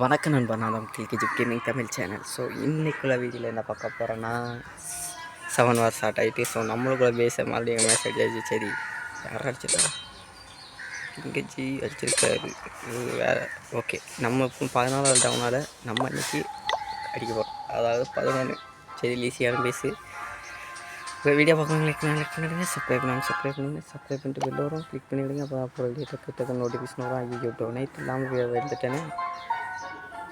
வணக்கம் நண்பா நான் தான் கில்கி கேமிங் தமிழ் சேனல் ஸோ இன்றைக்குள்ள வீடியோவில் என்ன பார்க்க போகிறேன்னா செவன் வார் ஸ்டார்ட் ஆகிட்டு ஸோ நம்மளுக்குள்ள பேச மறுபடியும் எங்கள் மேட்ச் சரி யார் அடிச்சிருக்கா ஜி அடிச்சிருக்காரு. வேறு. ஓகே நம்ம இப்போ பதினாலாவது டவுனால் நம்ம இன்றைக்கி அடிக்க போகிறோம் அதாவது பதினொன்று சரி ஈஸியான பேஸு இப்போ வீடியோ பார்க்கணும் லைக் பண்ணி லைக் பண்ணிவிடுங்க சப்ஸ்கிரைப் பண்ணாங்க சப்ஸ்கிரைப் பண்ணுங்க. சப்ஸ்கிரைப் பண்ணிட்டு வெளில வரும். கிளிக் பண்ணிவிடுங்க அப்போ அப்புறம் வீடியோ டக்கு டக்கு நோட்டிஃபிகேஷன் வரும். ஐயோ டொனேட் இல்லாமல் வந்துட்டேனே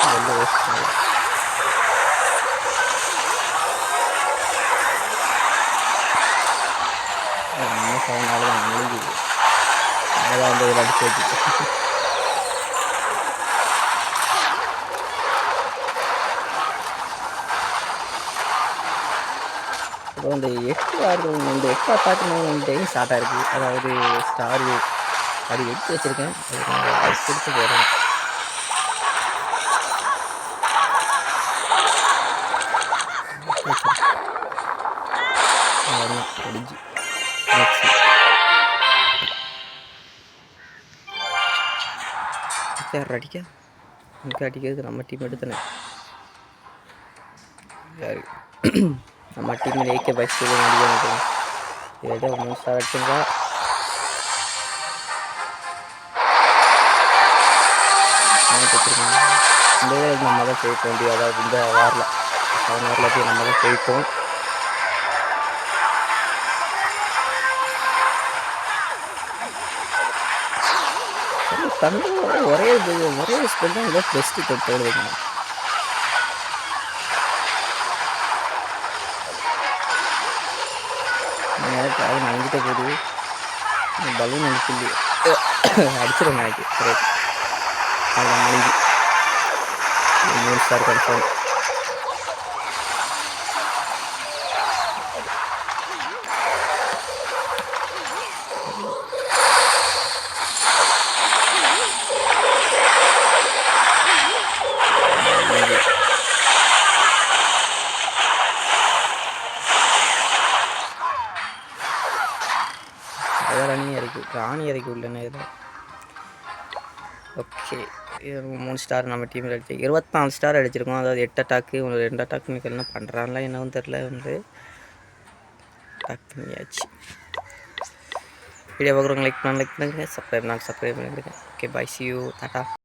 வெளில வச்சுட்டாங்க நம்ம சவுனால தான் முடிஞ்சுது அதான் இதில் அடிச்சு வச்சுட்டு அப்புறம் இந்த எட்டு ஆறு இந்த எட்டு அப்பார்ட்மெண்ட் இந்த டைம் ஸ்டார்ட் ஆயிருக்கு அதாவது ஸ்டார் அது எடுத்து வச்சுருக்கேன் அது கொடுத்து போகிறேன் அவ்வளோதான் முடிஞ்சு யார் அடிக்க. இங்கே அடிக்கிறது நம்ம டீம் எடுத்தனே யாரு நம்ம டீமில் ஏகே பஸ் அடிக்க ஏதோ மூணு ஸ்டார் அடிச்சுங்களா இந்த நம்ம தான் ஜெயிக்க வேண்டிய அதாவது இந்த வாரில். செவன் வாரில் போய் நம்ம தான் ஜெயிப்போம். தமிழ் ஒரே இது ஒரே ஸ்பெல் தான் ஏதோ பெஸ்ட்டு தொட்டு எழுதுங்க நேரத்தை அது நனைஞ்சிட்ட போகுது. பலூன் அனுப்பி அடிச்சிடும் நாளைக்கு கரெக்ட் முடிஞ்சு மூணு ஸ்டார் கன்ஃபார்ம் அதான் ராணி அறைக்கு ராணி ஓகே மூணு ஸ்டார் நம்ம டீமில் அடிச்சு இருபத்தாலு ஸ்டார் அடிச்சிருக்கோம். அதாவது எட்டு அட்டாக்கு ஒரு ரெண்டு அட்டாக் மிக்க என்ன பண்ணுறாங்களா என்னவும் தெரில வந்து. அட்டாக் பண்ணியாச்சு. வீடியோ பார்க்குறவங்க லைக் பண்ண லைக் பண்ணுங்க சப்ஸ்கிரைப் நான் சப்ஸ்கிரைப் பண்ணிடுங்க. Okay bye see you tata